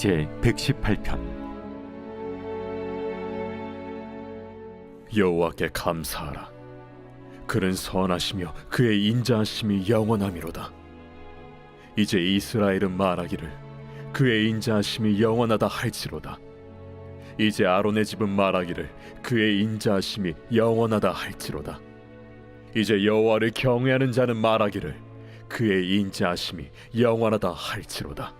제 118편 여호와께 감사하라. 그는 선하시며 그의 인자하심이 영원함이로다. 이제 이스라엘은 말하기를 그의 인자하심이 영원하다 할지로다. 이제 아론의 집은 말하기를 그의 인자하심이 영원하다 할지로다. 이제 여호와를 경외하는 자는 말하기를 그의 인자하심이 영원하다 할지로다.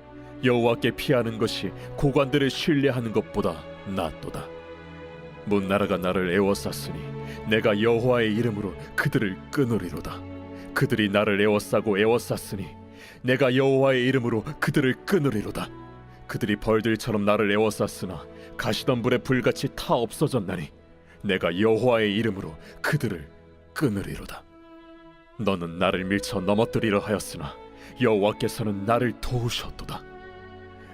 여호와께 피하는 것이 고관들을 신뢰하는 것보다 낫도다. 문나라가 나를 애워쌌으니 내가 여호와의 이름으로 그들을 끊으리로다. 그들이 나를 애워싸고 애워쌌으니 내가 여호와의 이름으로 그들을 끊으리로다. 그들이 벌들처럼 나를 애워쌌으나 가시던 불에 불같이 타 없어졌나니 내가 여호와의 이름으로 그들을 끊으리로다. 너는 나를 밀쳐 넘어뜨리려 하였으나 여호와께서는 나를 도우셨도다.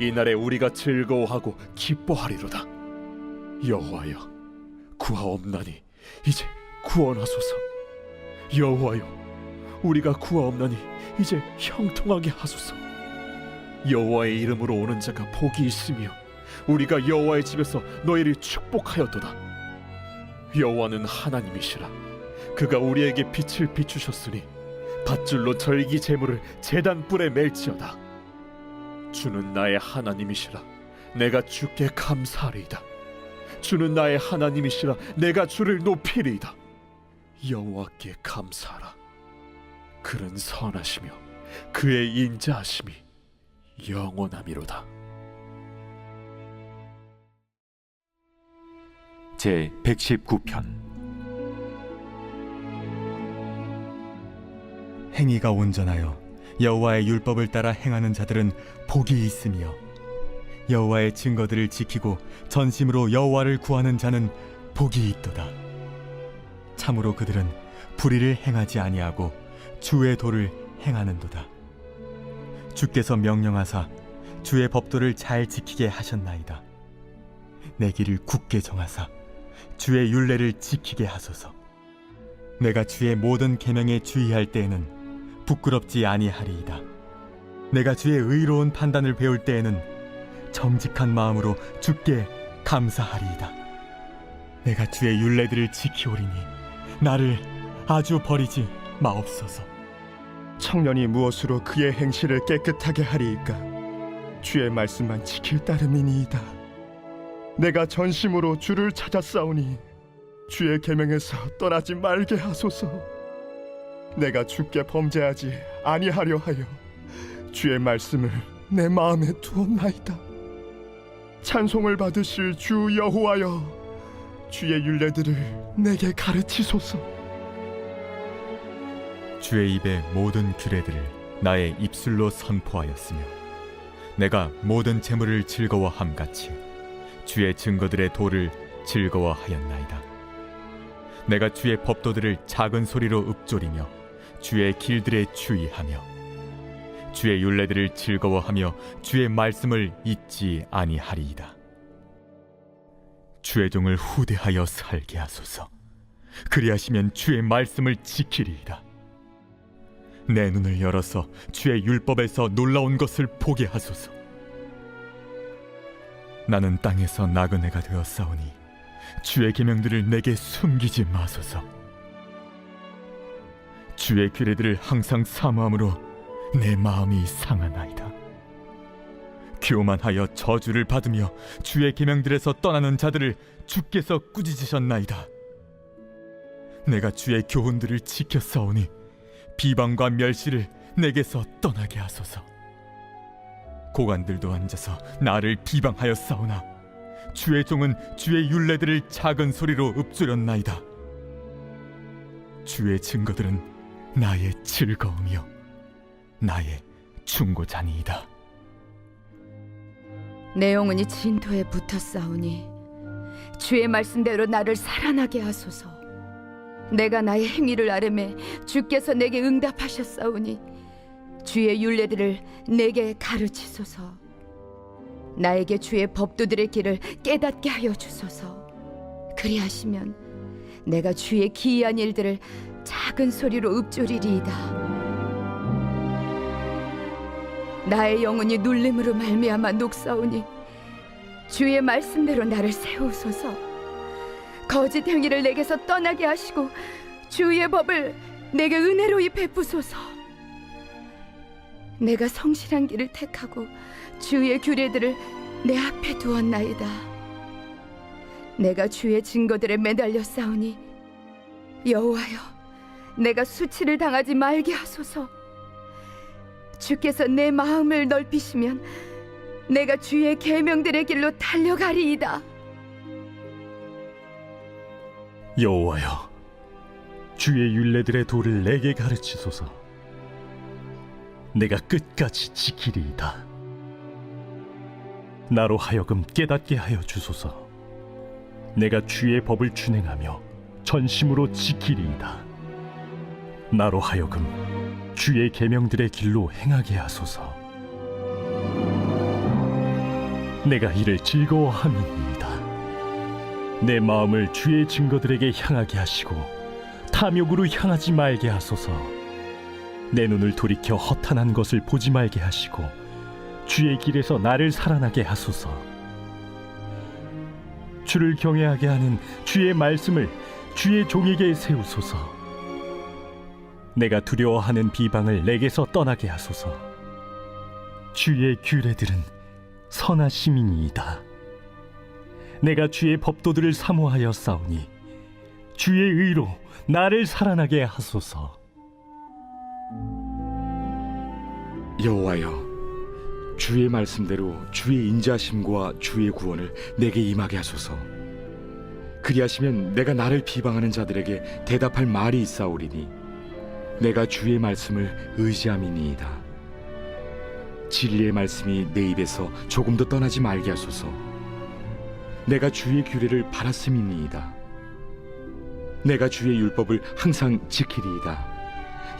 이 날에 우리가 즐거워하고 기뻐하리로다. 여호와여 구하옵나니 이제 구원하소서. 여호와여 우리가 구하옵나니 이제 형통하게 하소서. 여호와의 이름으로 오는 자가 복이 있으며 우리가 여호와의 집에서 너희를 축복하였도다. 여호와는 하나님이시라. 그가 우리에게 빛을 비추셨으니 밧줄로 절기 제물을 제단 뿔에 멜지어다. 주는 나의 하나님이시라. 내가 주께 감사하리이다. 주는 나의 하나님이시라. 내가 주를 높이리이다. 여호와께 감사하라. 그는 선하시며 그의 인자하심이 영원함이로다. 제 119편 행위가 온전하여 여호와의 율법을 따라 행하는 자들은 복이 있으며 여호와의 증거들을 지키고 전심으로 여호와를 구하는 자는 복이 있도다. 참으로 그들은 불의를 행하지 아니하고 주의 도를 행하는도다. 주께서 명령하사 주의 법도를 잘 지키게 하셨나이다. 내 길을 굳게 정하사 주의 율례를 지키게 하소서. 내가 주의 모든 계명에 주의할 때에는 부끄럽지 아니하리이다. 내가 주의 의로운 판단을 배울 때에는 정직한 마음으로 주께 감사하리이다. 내가 주의 율례들을 지키오리니 나를 아주 버리지 마옵소서. 청년이 무엇으로 그의 행실을 깨끗하게 하리이까 주의 말씀만 지킬 따름이니이다 내가 전심으로 주를 찾았사오니 주의 계명에서 떠나지 말게 하소서 내가 주께 범죄하지 아니하려 하여 주의 말씀을 내 마음에 두었나이다 찬송을 받으실 주 여호와여 주의 율례들을 내게 가르치소서 주의 입의 모든 규례들을 나의 입술로 선포하였으며 내가 모든 재물을 즐거워함 같이 주의 증거들의 도를 즐거워하였나이다. 내가 주의 법도들을 작은 소리로 읊조리며 주의 길들에 주의하며 주의 율례들을 즐거워하며 주의 말씀을 잊지 아니하리이다. 주의 종을 후대하여 살게 하소서. 그리하시면 주의 말씀을 지키리이다. 내 눈을 열어서 주의 율법에서 놀라운 것을 보게 하소서. 나는 땅에서 나그네가 되었사오니 주의 계명들을 내게 숨기지 마소서. 주의 규례들을 항상 사모함으로 내 마음이 상하나이다. 교만하여 저주를 받으며 주의 계명들에서 떠나는 자들을 주께서 꾸짖으셨나이다. 내가 주의 교훈들을 지켰사오니 비방과 멸시를 내게서 떠나게 하소서. 고관들도 앉아서 나를 비방하였사오나 주의 종은 주의 율례들을 작은 소리로 읊조렸나이다. 주의 증거들은 나의 즐거움이요 나의 충고자니이다. 내 영혼이 진토에 싸우니 주의 말씀대로 나를 살아나게 하소서. 내가 나의 행위를 아뢰매 주께서 내게 응답하셨사오니 주의 율례들을 내게 가르치소서. 나에게 주의 법도들의 길을 깨닫게 하여 주소서. 그리하시면 내가 주의 기이한 일들을 작은 소리로 읊조리리이다. 나의 영혼이 눌림으로 말미암아 녹사오니 주의 말씀대로 나를 세우소서. 거짓 행위를 내게서 떠나게 하시고 주의 법을 내게 은혜로이 베푸소서. 내가 성실한 길을 택하고 주의 규례들을 내 앞에 두었나이다. 내가 주의 증거들에 매달려 싸우니 여호와여 내가 수치를 당하지 말게 하소서. 주께서 내 마음을 넓히시면 내가 주의 계명들의 길로 달려가리이다. 여호와여 주의 율례들의 도를 내게 가르치소서. 내가 끝까지 지키리이다. 나로 하여금 깨닫게 하여 주소서. 내가 주의 법을 준행하며 전심으로 지키리이다 나로 하여금 주의 계명들의 길로 행하게 하소서 내가 이를 즐거워함이니이다 내 마음을 주의 증거들에게 향하게 하시고 탐욕으로 향하지 말게 하소서. 내 눈을 돌이켜 허탄한 것을 보지 말게 하시고 주의 길에서 나를 살아나게 하소서. 주를 경외하게 하는 주의 말씀을 주의 종에게 세우소서. 내가 두려워하는 비방을 내게서 떠나게 하소서. 주의 규례들은 선하심이니이다. 내가 주의 법도들을 사모하여 싸우니 주의 의로 나를 살아나게 하소서. 여호와여 주의 말씀대로 주의 인자심과 주의 구원을 내게 임하게 하소서 그리하시면 내가 나를 비방하는 자들에게 대답할 말이 있사오리니 내가 주의 말씀을 의지함이니이다. 진리의 말씀이 내 입에서 조금도 떠나지 말게 하소서. 내가 주의 규례를 바랐음이니이다. 내가 주의 율법을 항상 지키리이다.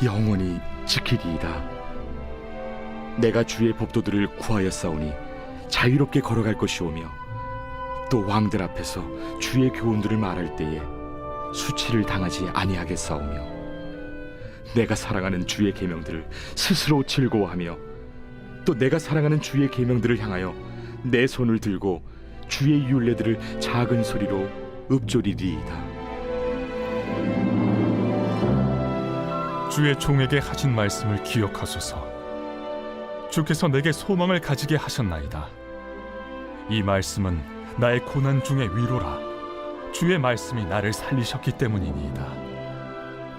영원히 지키리이다. 내가 주의 법도들을 구하였사오니 자유롭게 걸어갈 것이오며 또 왕들 앞에서 주의 교훈들을 말할 때에 수치를 당하지 아니하겠사오며 내가 사랑하는 주의 계명들을 스스로 즐거워하며 또 내가 사랑하는 주의 계명들을 향하여 내 손을 들고 주의 율례들을 작은 소리로 읊조리리이다 주의 종에게 하신 말씀을 기억하소서. 주께서 내게 소망을 가지게 하셨나이다. 이 말씀은 나의 고난 중의 위로라. 주의 말씀이 나를 살리셨기 때문이니이다.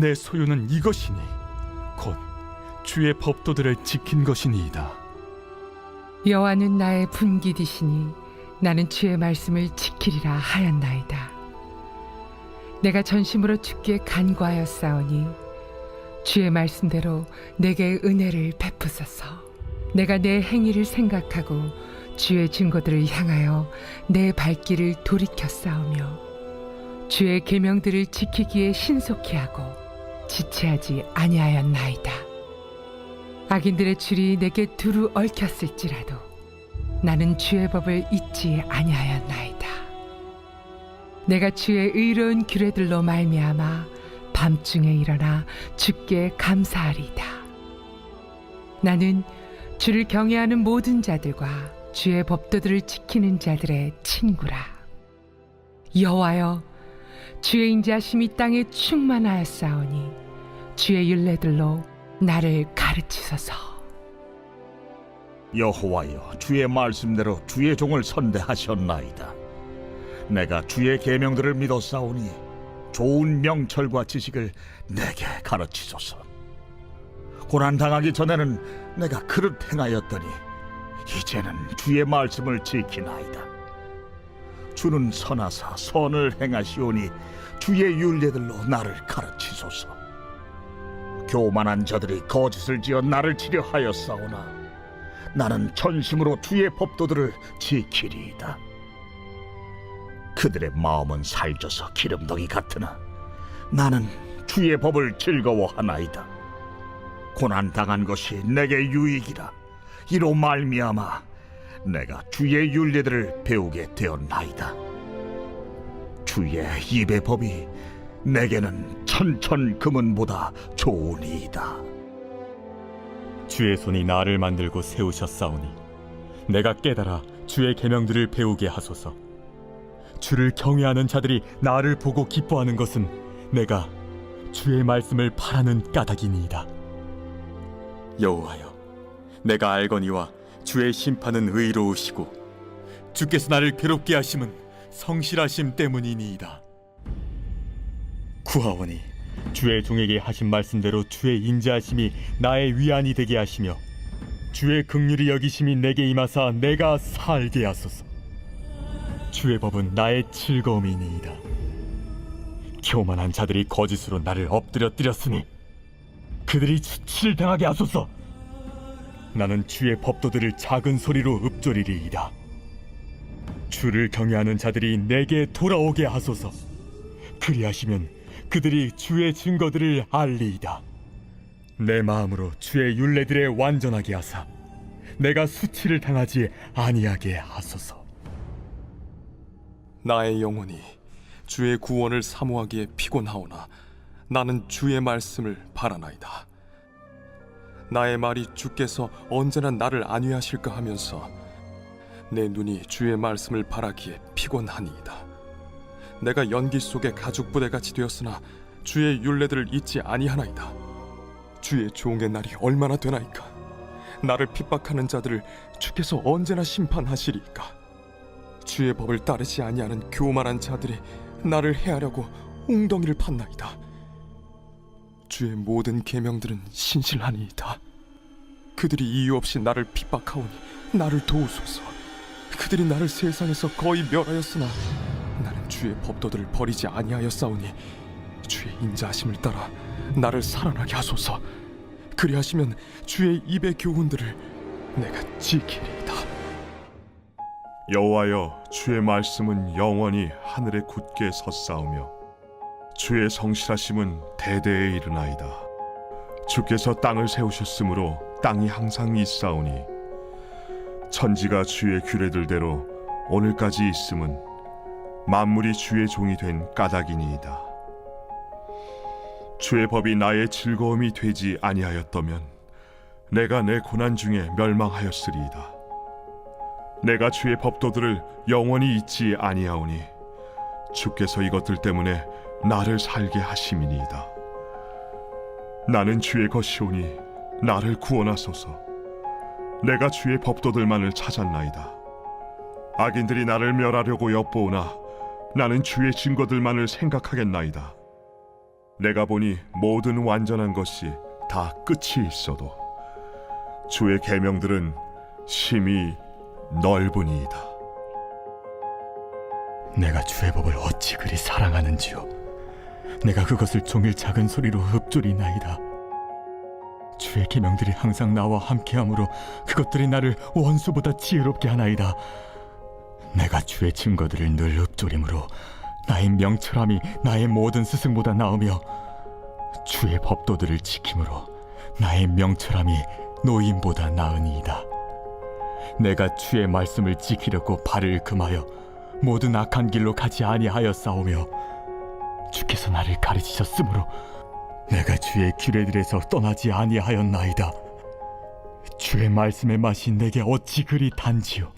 내 소유는 이것이니 곧 주의 법도들을 지킨 것이니이다. 여호와는 나의 분기디시니 나는 주의 말씀을 지키리라 하였나이다. 내가 전심으로 주께 간구하였사오니 주의 말씀대로 내게 은혜를 베푸소서. 내가 내 행위를 생각하고 주의 증거들을 향하여 내 발길을 돌이켰사오며 주의 계명들을 지키기에 신속히 하고 지체하지 아니하였나이다. 악인들의 줄이 내게 두루 얽혔을지라도 나는 주의 법을 잊지 아니하였나이다. 내가 주의 의로운 규례들로 말미암아 밤중에 일어나 주께 감사하리이다. 나는 주를 경외하는 모든 자들과 주의 법도들을 지키는 자들의 친구라. 여호와여, 주의 인자심이 땅에 충만하였사오니 주의 윤례들로 나를 가르치소서. 여호와여 주의 말씀대로 주의 종을 선대하셨나이다. 내가 주의 계명들을 믿었사오니 좋은 명철과 지식을 내게 가르치소서. 고난 당하기 전에는 내가 그릇 행하였더니 이제는 주의 말씀을 지키나이다. 주는 선하사 선을 행하시오니 주의 윤례들로 나를 가르치소서 교만한 자들이 거짓을 지어 나를 치려 하였사오나 나는 전심으로 주의 법도들을 지키리이다. 그들의 마음은 살쪄서 기름덩이 같으나 나는 주의 법을 즐거워하나이다. 고난 당한 것이 내게 유익이라. 이로 말미암아 내가 주의 윤례들을 배우게 되었나이다. 주의 입의 법이 내게는 천천 금은보다 좋으니이다. 주의 손이 나를 만들고 세우셨사오니 내가 깨달아 주의 계명들을 배우게 하소서. 주를 경외하는 자들이 나를 보고 기뻐하는 것은 내가 주의 말씀을 바라는 까닭이니이다. 여호와여, 내가 알거니와 주의 심판은 의로우시고 주께서 나를 괴롭게 하심은 성실하심 때문이니이다. 구하오니 주의 종에게 하신 말씀대로 주의 인자하심이 나의 위안이 되게 하시며 주의 긍휼이 여기심이 내게 임하사 내가 살게 하소서. 주의 법은 나의 즐거움이니이다. 교만한 자들이 거짓으로 나를 엎드려뜨렸으니 그들이 수치를 당하게 하소서. 나는 주의 법도들을 작은 소리로 읊조리리이다. 주를 경외하는 자들이 내게 돌아오게 하소서. 그리하시면 그들이 주의 증거들을 알리이다. 내 마음으로 주의 윤례들에 완전하게 하사 내가 수치를 당하지 아니하게 하소서. 나의 영혼이 주의 구원을 사모하기에 피곤하오나 나는 주의 말씀을 바라나이다. 나의 말이 주께서 언제나 나를 안위하실까 하면서 내 눈이 주의 말씀을 바라기에 피곤하니이다. 내가 연기 속에 가죽 부대 같이 되었으나 주의 윤례들을 잊지 아니하나이다. 주의 종의 날이 얼마나 되나이까? 나를 핍박하는 자들을 주께서 언제나 심판하시리이까? 주의 법을 따르지 아니하는 교만한 자들이 나를 해하려고 웅덩이를 팠나이다. 주의 모든 계명들은 신실하니이다. 그들이 이유 없이 나를 핍박하오니 나를 도우소서. 그들이 나를 세상에서 거의 멸하였으나 나는 주의 법도들을 버리지 아니하였사오니 주의 인자하심을 따라 나를 살아나게 하소서. 그리하시면 주의 입의 교훈들을 내가 지키리이다. 여호와여 주의 말씀은 영원히 하늘에 굳게 섰사오며 주의 성실하심은 대대에 이르나이다 주께서 땅을 세우셨으므로 땅이 항상 있사오니 천지가 주의 규례들대로 오늘까지 있음은 만물이 주의 종이 된 까닭이니이다 주의 법이 나의 즐거움이 되지 아니하였다면 내가 내 고난 중에 멸망하였으리이다 내가 주의 법도들을 영원히 잊지 아니하오니 주께서 이것들 때문에 나를 살게 하심이니이다. 나는 주의 것이오니 나를 구원하소서. 내가 주의 법도들만을 찾았나이다. 악인들이 나를 멸하려고 엿보오나 나는 주의 증거들만을 생각하겠나이다. 내가 보니 모든 완전한 것이 다 끝이 있어도 주의 계명들은 심히 넓으니이다. 내가 주의 법을 어찌 그리 사랑하는지요 내가 그것을 종일 작은 소리로 읊조리나이다 주의 계명들이 항상 나와 함께하므로 그것들이 나를 원수보다 지혜롭게 하나이다 내가 주의 증거들을 늘 읊조림으로 나의 명철함이 나의 모든 스승보다 나으며 주의 법도들을 지킴으로 나의 명철함이 노인보다 나으니이다. 내가 주의 말씀을 지키려고 발을 금하여 모든 악한 길로 가지 아니하였사오며 주께서 나를 가르치셨으므로 내가 주의 규례들에서 떠나지 아니하였나이다. 주의 말씀의 맛이 내게 어찌 그리 단지요.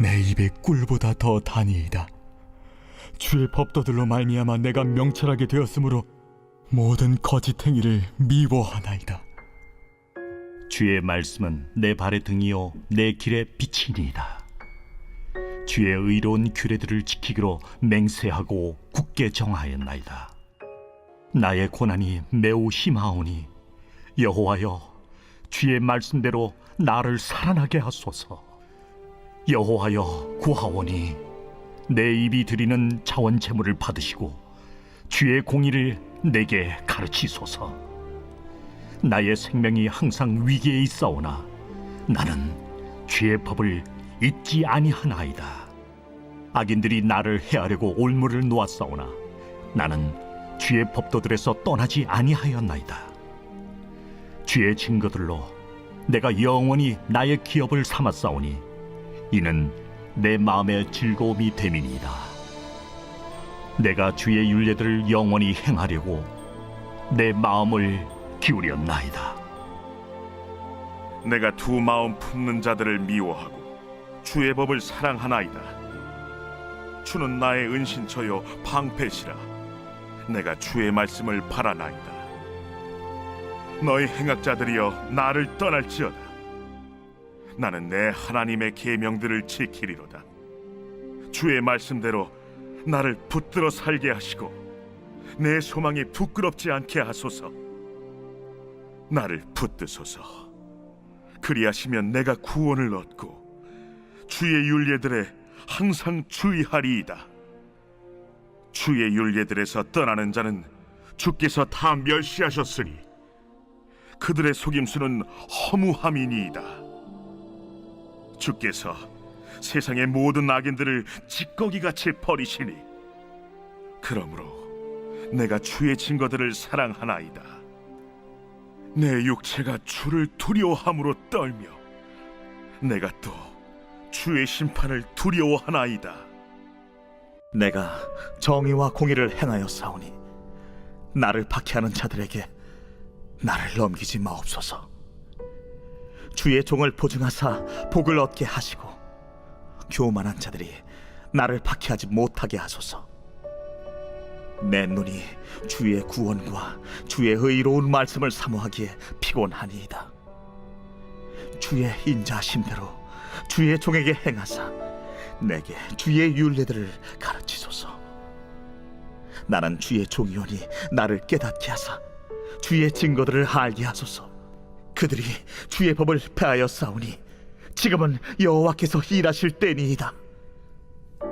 내 입에 꿀보다 더 다니이다. 주의 법도들로 말미암아 내가 명철하게 되었으므로 모든 거짓 행위를 미워하나이다. 주의 말씀은 내 발의 등이요 내 길의 빛이니이다. 주의 의로운 규례들을 지키기로 맹세하고 굳게 정하였나이다. 나의 고난이 매우 심하오니 여호와여 주의 말씀대로 나를 살아나게 하소서. 여호와여 구하오니 내 입이 드리는 자원 제물을 받으시고 주의 공의를 내게 가르치소서. 나의 생명이 항상 위기에 있사오나 나는 주의 법을 잊지 아니하나이다. 악인들이 나를 해하려고 올무를 놓았사오나 나는 주의 법도들에서 떠나지 아니하였나이다. 주의 증거들로 내가 영원히 나의 기업을 삼았사오니 이는 내 마음의 즐거움이 됨이니이다. 내가 주의 윤례들을 영원히 행하려고 내 마음을 기울였나이다. 내가 두 마음 품는 자들을 미워하고 주의 법을 사랑하나이다. 주는 나의 은신처요 방패시라. 내가 주의 말씀을 바라나이다. 너희 행악자들이여 나를 떠날지어다. 나는 내 하나님의 계명들을 지키리로다. 주의 말씀대로 나를 붙들어 살게 하시고 내 소망이 부끄럽지 않게 하소서. 나를 붙드소서. 그리하시면 내가 구원을 얻고 주의 윤례들에 항상 주의하리이다. 주의 윤례들에서 떠나는 자는 주께서 다 멸시하셨으니 그들의 속임수는 허무함이니이다. 주께서 세상의 모든 악인들을 찌꺼기같이 버리시니 그러므로 내가 주의 증거들을 사랑하나이다. 내 육체가 주를 두려워함으로 떨며 내가 또 주의 심판을 두려워하나이다. 내가 정의와 공의를 행하여 싸우니 나를 박해하는 자들에게 나를 넘기지 마옵소서. 주의 종을 보증하사 복을 얻게 하시고 교만한 자들이 나를 박해하지 못하게 하소서. 내 눈이 주의 구원과 주의 의로운 말씀을 사모하기에 피곤하니이다. 주의 인자하심대로 주의 종에게 행하사 내게 주의 윤례들을 가르치소서. 나는 주의 종이오니 나를 깨닫게 하사 주의 증거들을 알게 하소서. 그들이 주의 법을 폐하여 싸우니 지금은 여호와께서 일하실 때니이다.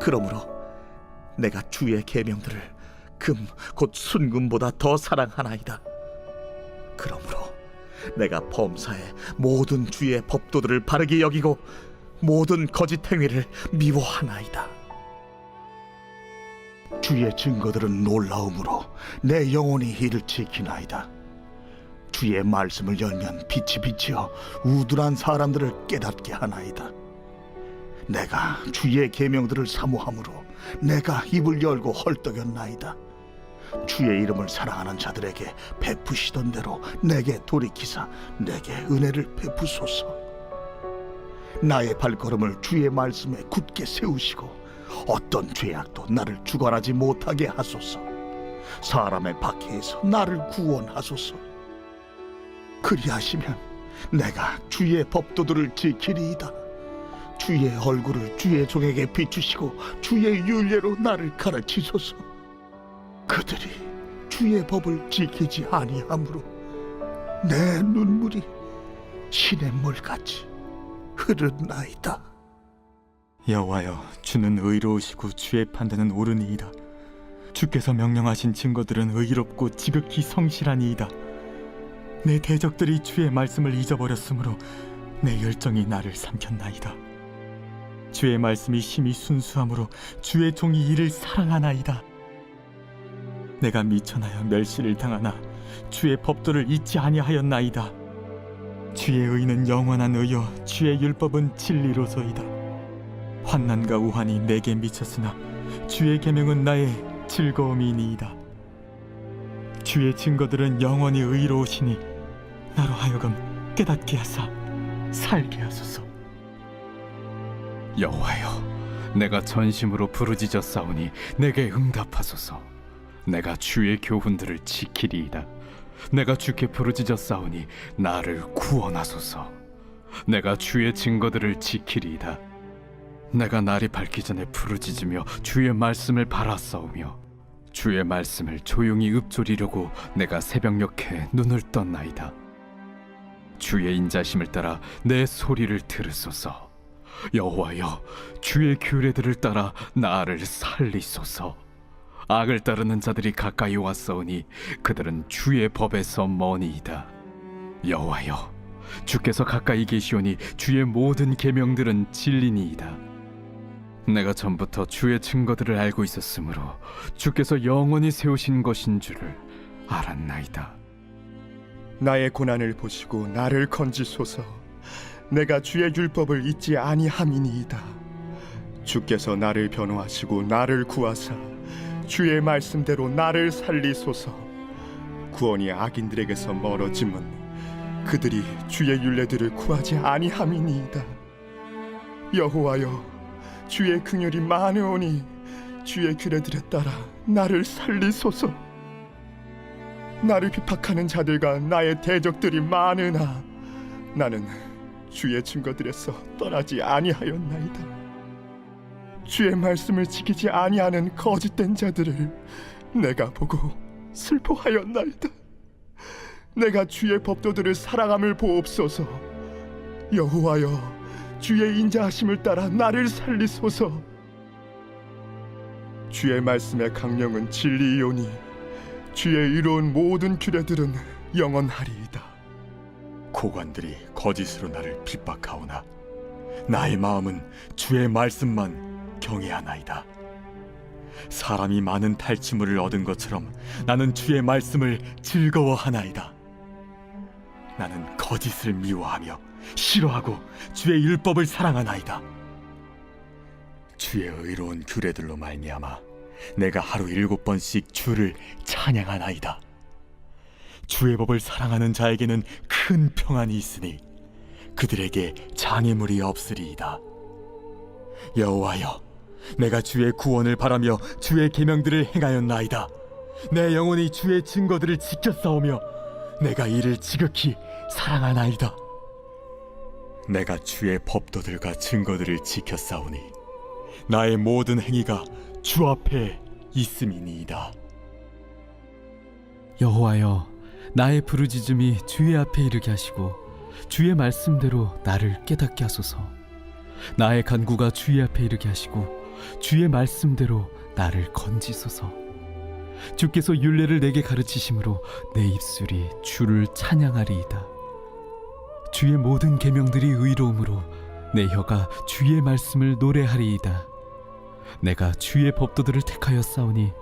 그러므로 내가 주의 계명들을 금 곧 순금보다 더 사랑하나이다. 그러므로 내가 범사에 모든 주의 법도들을 바르게 여기고 모든 거짓 행위를 미워하나이다. 주의 증거들은 놀라움으로 내 영혼이 이를 지키나이다. 주의 말씀을 열면 빛이 비치어 우둔한 사람들을 깨닫게 하나이다. 내가 주의 계명들을 사모함으로 내가 입을 열고 헐떡였나이다. 주의 이름을 사랑하는 자들에게 베푸시던 대로 내게 돌이키사 내게 은혜를 베푸소서. 나의 발걸음을 주의 말씀에 굳게 세우시고 어떤 죄악도 나를 주관하지 못하게 하소서. 사람의 박해에서 나를 구원하소서. 그리하시면 내가 주의 법도들을 지키리이다. 주의 얼굴을 주의 종에게 비추시고 주의 윤례로 나를 가르치소서. 그들이 주의 법을 지키지 아니하므로 내 눈물이 시냇물같이 흐르나이다. 여호와여 주는 의로우시고 주의 판단은 옳으니이다. 주께서 명령하신 증거들은 의롭고 지극히 성실하니이다. 내 대적들이 주의 말씀을 잊어버렸으므로 내 열정이 나를 삼켰나이다. 주의 말씀이 심히 순수함으로 주의 종이 이를 사랑하나이다. 내가 미천하여 멸시를 당하나 주의 법도를 잊지 아니하였나이다 주의 의는 영원한 의요 주의 율법은 진리로소이다 환난과 우환이 내게 미쳤으나 주의 계명은 나의 즐거움이니이다 주의 증거들은 영원히 의로우시니 나로 하여금 깨닫게 하사 살게 하소서 여호와여, 내가 전심으로 부르짖었사오니 내게 응답하소서. 내가 주의 교훈들을 지키리이다. 내가 주께 부르짖었사오니 나를 구원하소서. 내가 주의 증거들을 지키리이다. 내가 날이 밝기 전에 부르짖으며 주의 말씀을 바라싸우며 주의 말씀을 조용히 읊조리려고 내가 새벽녘에 눈을 떴나이다. 주의 인자심을 따라 내 소리를 들으소서. 여호와여 주의 규례들을 따라 나를 살리소서 악을 따르는 자들이 가까이 왔사오니 그들은 주의 법에서 머니이다. 여호와여 주께서 가까이 계시오니 주의 모든 계명들은 진리니이다. 내가 전부터 주의 증거들을 알고 있었으므로 주께서 영원히 세우신 것인 줄을 알았나이다. 나의 고난을 보시고 나를 건지소서. 내가 주의 율법을 잊지 아니함이니이다. 주께서 나를 변호하시고 나를 구하사 주의 말씀대로 나를 살리소서. 구원이 악인들에게서 멀어짐은 그들이 주의 율례들을 구하지 아니함이니이다. 여호와여 주의 긍휼이 많으오니 주의 규례들에 따라 나를 살리소서. 나를 비박하는 자들과 나의 대적들이 많으나 나는 주의 증거들에서 떠나지 아니하였나이다. 주의 말씀을 지키지 아니하는 거짓된 자들을 내가 보고 슬퍼하였나이다. 내가 주의 법도들을 사랑함을 보옵소서. 여호와여, 주의 인자하심을 따라 나를 살리소서. 주의 말씀의 강령은 진리이오니 주의 이로운 모든 규례들은 영원하리이다. 고관들이 거짓으로 나를 핍박하오나 나의 마음은 주의 말씀만 경외하나이다. 사람이 많은 탈취물을 얻은 것처럼 나는 주의 말씀을 즐거워하나이다. 나는 거짓을 미워하며 싫어하고 주의 율법을 사랑하나이다. 주의 의로운 규례들로 말미암아 내가 하루 일곱 번씩 주를 찬양하나이다. 주의 법을 사랑하는 자에게는 큰 평안이 있으니 그들에게 장애물이 없으리이다. 여호와여, 내가 주의 구원을 바라며 주의 계명들을 행하였나이다. 내 영혼이 주의 증거들을 지켰사오며 내가 이를 지극히 사랑하나이다. 내가 주의 법도들과 증거들을 지켰사오니 나의 모든 행위가 주 앞에 있음이니이다. 여호와여 나의 부르짖음이 주의 앞에 이르게 하시고 주의 말씀대로 나를 깨닫게 하소서 나의 간구가 주의 앞에 이르게 하시고 주의 말씀대로 나를 건지소서 주께서 율례를 내게 가르치심으로 내 입술이 주를 찬양하리이다 주의 모든 계명들이 의로움으로 내 혀가 주의 말씀을 노래하리이다 내가 주의 법도들을 택하여 싸우니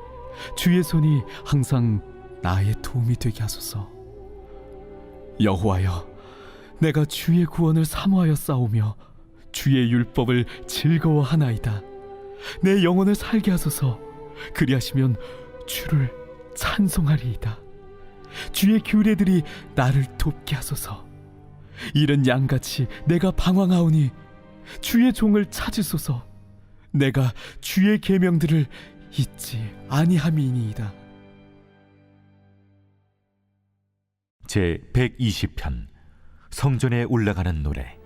주의 손이 항상 나의 도움이 되게 하소서. 여호와여, 내가 주의 구원을 사모하여 싸우며 주의 율법을 즐거워하나이다. 내 영혼을 살게 하소서. 그리하시면 주를 찬송하리이다. 주의 규례들이 나를 돕게 하소서. 이른 양같이 내가 방황하오니 주의 종을 찾으소서. 내가 주의 계명들을 잊지 아니함이니이다. 제 120편 성전에 올라가는 노래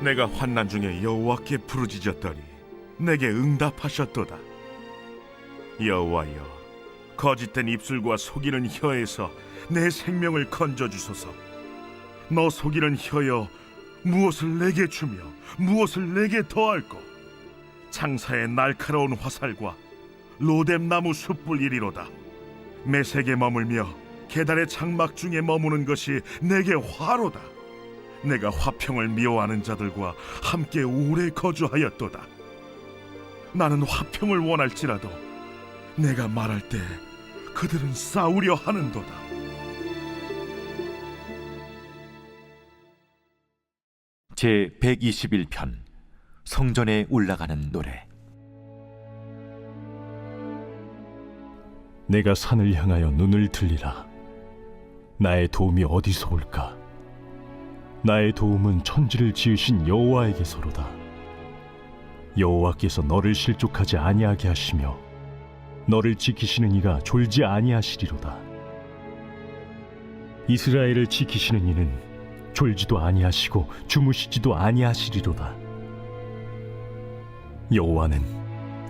내가 환난 중에 여호와께 부르짖었더니 내게 응답하셨도다. 여호와여, 거짓된 입술과 속이는 혀에서 내 생명을 건져 주소서. 너 속이는 혀여, 무엇을 내게 주며 무엇을 내게 더할꼬 장사의 날카로운 화살과 로뎀 나무 숯불 이리로다 매색에 머물며 계달의 장막 중에 머무는 것이 내게 화로다 내가 화평을 미워하는 자들과 함께 오래 거주하였도다 나는 화평을 원할지라도 내가 말할 때 그들은 싸우려 하는도다 제 121편 성전에 올라가는 노래 내가 산을 향하여 눈을 들리라. 나의 도움이 어디서 올까? 나의 도움은 천지를 지으신 여호와에게서로다. 여호와께서 너를 실족하지 아니하게 하시며 너를 지키시는 이가 졸지 아니하시리로다. 이스라엘을 지키시는 이는 졸지도 아니하시고 주무시지도 아니하시리로다. 여호와는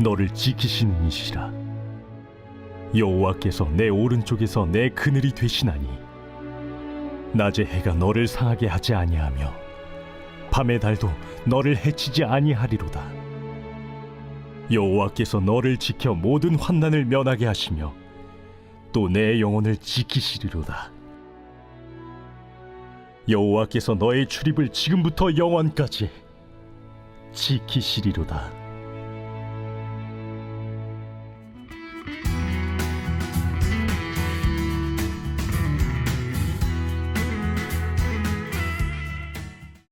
너를 지키시는 이시라. 여호와께서 내 오른쪽에서 내 그늘이 되시나니 낮의 해가 너를 상하게 하지 아니하며 밤의 달도 너를 해치지 아니하리로다. 여호와께서 너를 지켜 모든 환난을 면하게 하시며 또 내 영혼을 지키시리로다. 여호와께서 너의 출입을 지금부터 영원까지 지키시리로다